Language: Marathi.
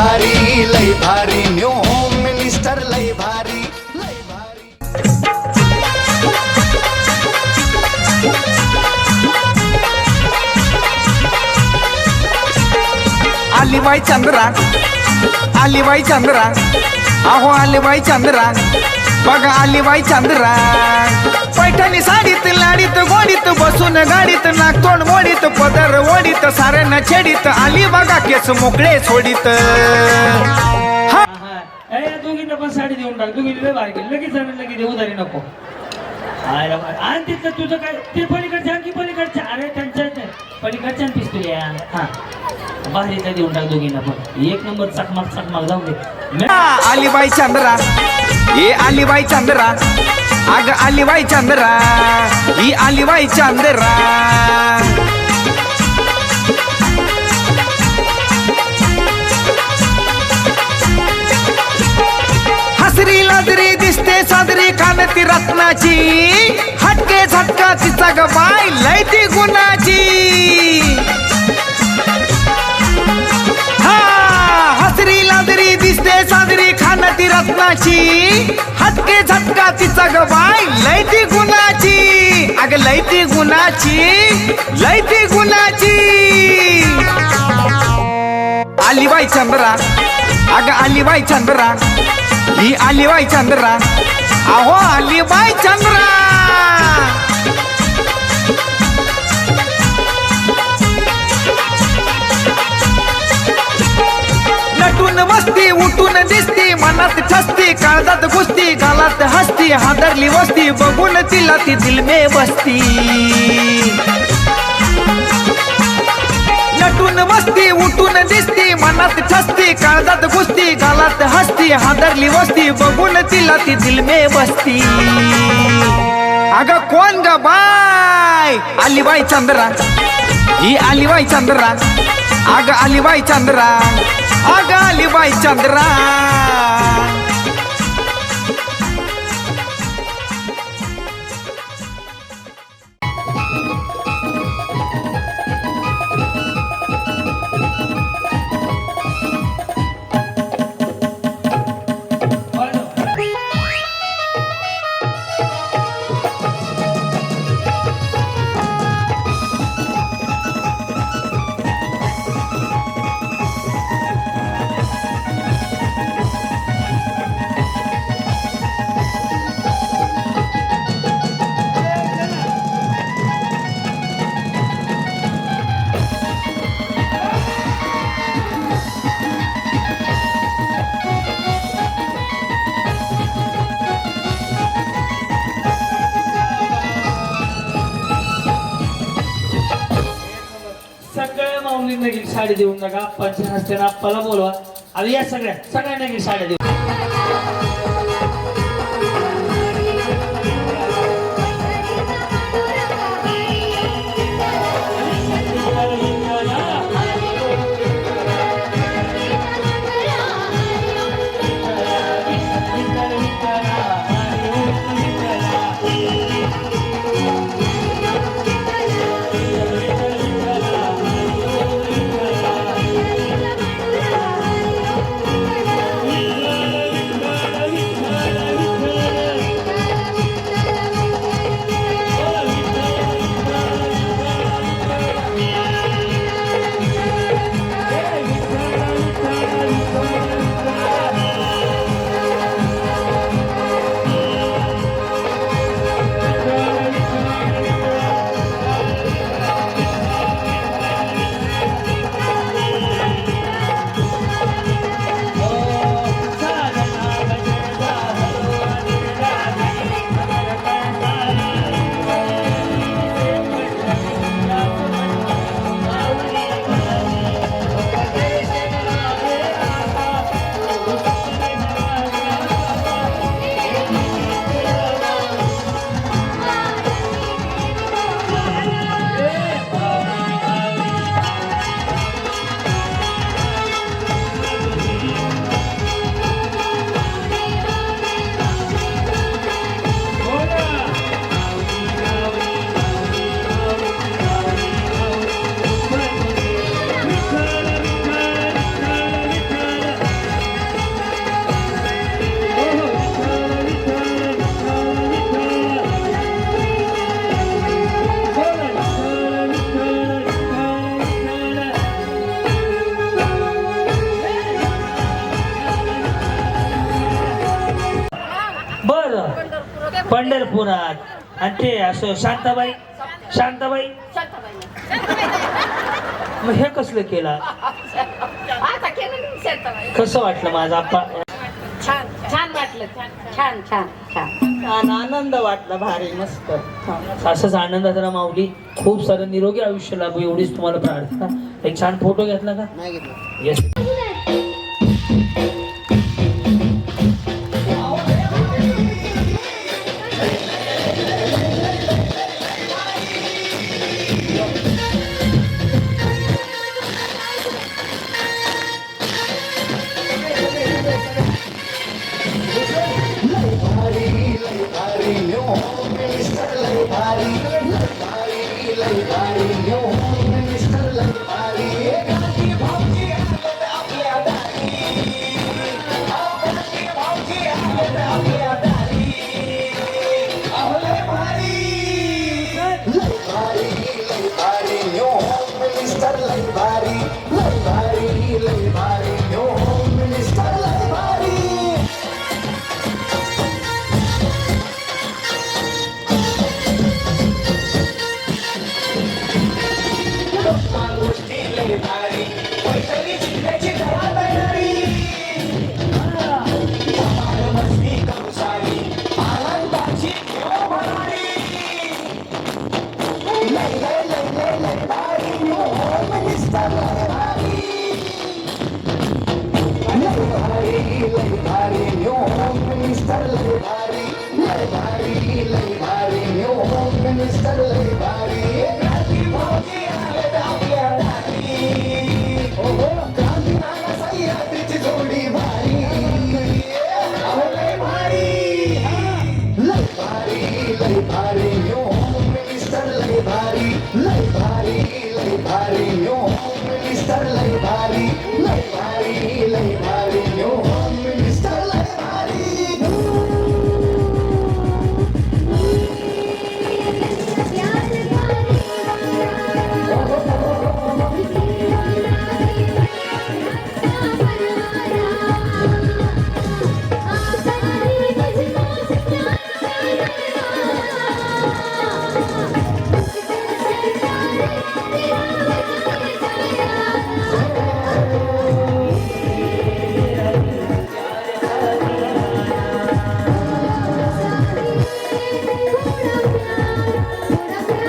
भारी लय भारी न्यू होम मिनिस्टर लय भारी लय भारी। आली बाई चंद्रा आली बाई चंद्रा, आहो आली बाई चंद्रा। बघा आलीबाई चंद्रा. पैठणी साडीत लाडीत गोडीत बसून गाडीत नागतोंड मोडीत पदर ओडीत साऱ्यांना छेडीत आली बघा केस मोकळे सोडीत. ए, या दोघींना पण साडी देऊन टाक. दोघींनी लय भारी केली. लगेच आणि लगेच उधारी नको. आयला बा- आणि तिथं तुझं काय? ते पलीकडच्या आणखी पलीकडच्या अरे त्यांच्या पलीकडच्या पिस्तूल या. हा. भारीचा देऊन टाक दोघींना पण. एक नंबर चकमाक चकमाक. जाऊ दे. मे- आलीबाई चंद्रा. ए आलीबाई चंद्रा. अग आलीबाई चांदरा. ही आलीबाई चांदरा. हसरी लाजरी दिसते साजरी खानती रत्नाची. हटके झटका तिचा ग बाय गुणाची साजरी रत्नाची हटके झटका तिचा गबाय लयती गुणाची. अग लयती गुणाची लयती गुणाची. आलीबाई चंद्रा अग आलीबाई चंद्रा ही आलीबाई चंद्रा. अहो आलीबाई चंद्रा. हसत हसती हादरली वस्ती बघून तिला ती दिलमे बसती. नटून बसती उठून दिसती मनात ठसती काळजात घुसती गालात हसती हादरली वस्ती बघून तिला ती दिलमे बसती. अग कोण ग बाय आलीबाई चंद्रा. ही आलीबाई चंद्रा. अग आलीबाई चंद्रा. अग आलीबाई चंद्रा. साडी देऊन टाका आप्पाच्या ना आप्पाला बोलवा. आणि या सगळ्या सगळ्यांना गेली साड्या देऊ पंढरपुरात. आणि ते असं शांताबाई शांताबाई. मग हे कसलं केलं? आता केलं नाही शांताबाई. कसं वाटलं माझा आप्पा? छान छान वाटलं. छान छान छान. छान छान आनंद वाटला भारी मस्त. असंच आनंदात राहा माऊली. खूप सारं निरोगी आयुष्य लाभू एवढीच तुम्हाला प्रार्थना. एक छान फोटो घेतला का? नाही घेतलं. Yes Thank you. Gracias.